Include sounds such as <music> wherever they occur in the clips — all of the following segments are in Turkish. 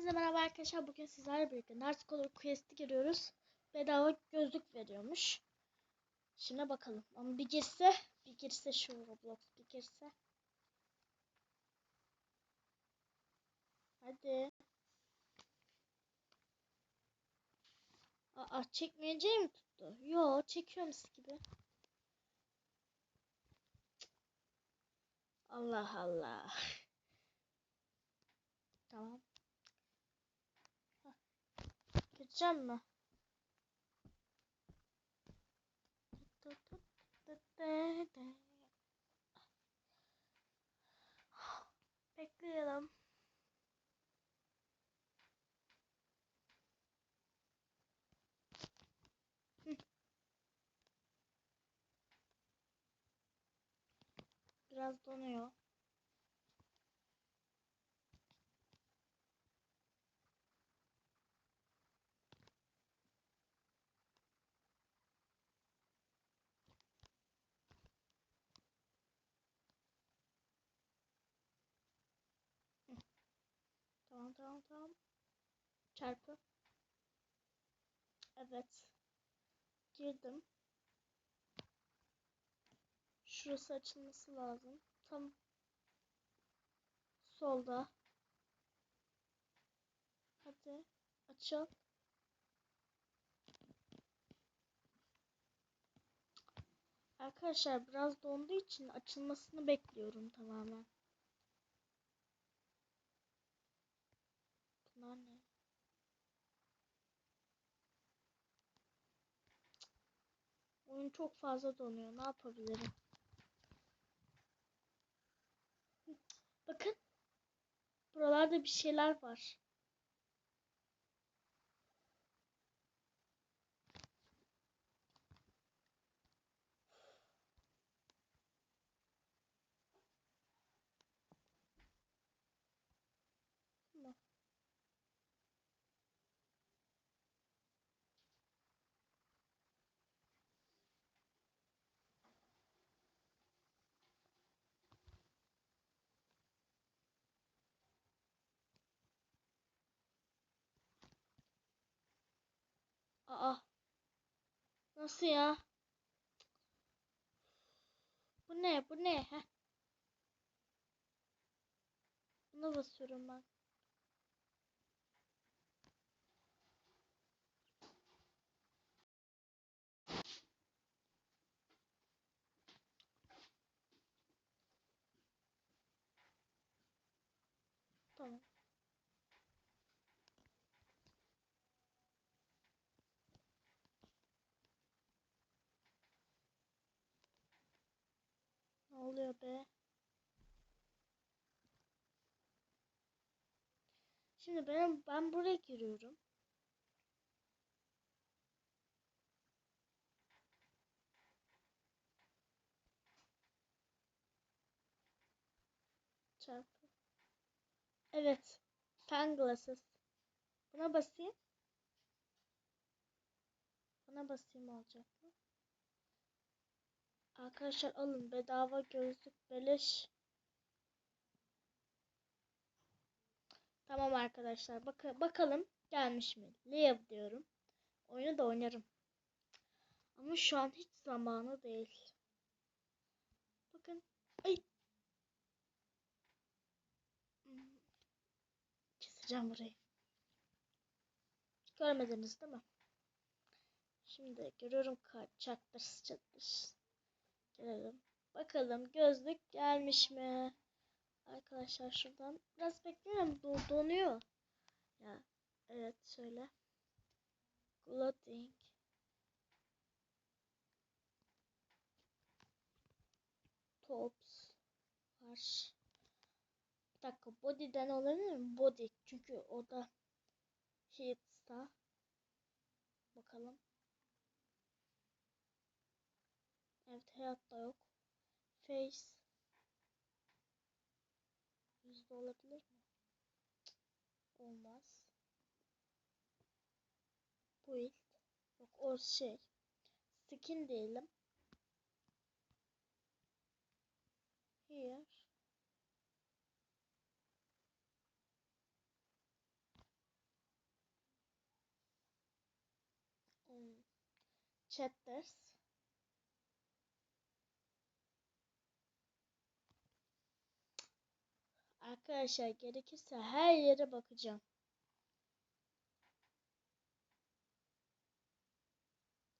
Hepinize merhaba arkadaşlar. Bugün sizlerle birlikte Nerdcolor Quest'i giriyoruz. Bedava gözlük veriyormuş. Şimdi bakalım. Ama bir girse, bir girse şu Roblox bir girse. Hadi. Aa çekmeyeceği mi tuttu? Yo çekiyor mis gibi. Allah Allah. <laughs> Tamam. Gireceğim mi? Bekleyelim. Biraz donuyor. Tamam tamam tamam. Çarpı. Evet. Girdim. Şurası açılması lazım. Tam solda. Hadi açıl. Arkadaşlar biraz donduğu için açılmasını bekliyorum tamamen. Bunlar ne? Oyun çok fazla donuyor. Ne yapabilirim? Bakın. Buralarda bir şeyler var. Tamam. Aa. Nasıl ya? Bu ne? Bu ne? Heh. Buna basıyorum ben. Tamam. Ne oluyor be? Şimdi ben ben buraya giriyorum. Çarpı. Evet. Pen glasses. Buna basayım. Buna basayım olacak mı? Arkadaşlar alın bedava gözlük beleş. Tamam arkadaşlar bak bakalım gelmiş mi? Live diyorum. Oyunu da oynarım. Ama şu an hiç zamanı değil. Bakın. Ay. Keseceğim burayı. Görmediniz değil mi? Şimdi görüyorum kaçaktır çatır. Gelelim. Bakalım gözlük gelmiş mi? Arkadaşlar şuradan biraz bekleyelim. Do donuyor. Ya evet şöyle. Clothing. Tops var. Bir dakika body'den olabilir mi? Body. Çünkü o da Hits'ta. Bakalım. Evet hayatta yok. Face. Yüzde olabilir mi? Olmaz. Build. Yok o şey. Skin diyelim. Here. Hmm. Um, chapters. Arkadaşlar gerekirse her yere bakacağım.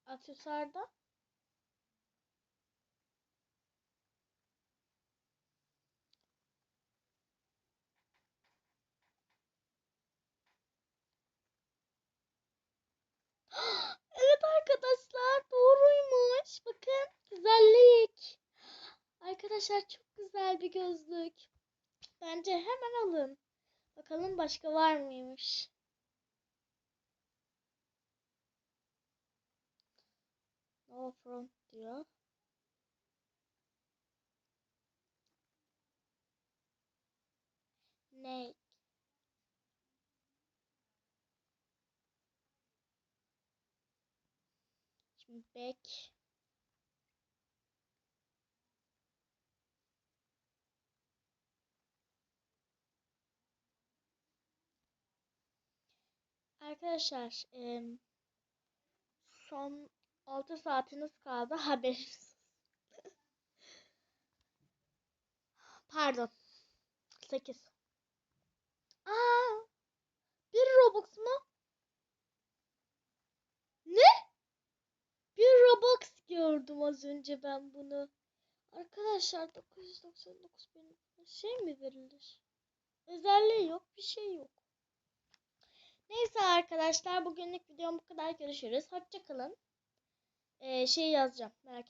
Aksesuarda <gasps> Evet arkadaşlar doğruymuş. Bakın güzellik. Arkadaşlar çok güzel bir gözlük. Bence hemen alın. Bakalım başka var mıymış? No front diyor. Ne? Şimdi back. Arkadaşlar em, son 6 saatiniz kaldı haberiniz. Pardon. 8. Aa! Bir Robux mu? Ne? Bir Robux gördüm az önce ben bunu. Arkadaşlar 999 bin şey mi verilir? Özelliği yok, bir şey yok. Neyse arkadaşlar bugünlük videom bu kadar. Görüşürüz. Hoşçakalın. Ee, şey yazacağım. Merak etmeyin.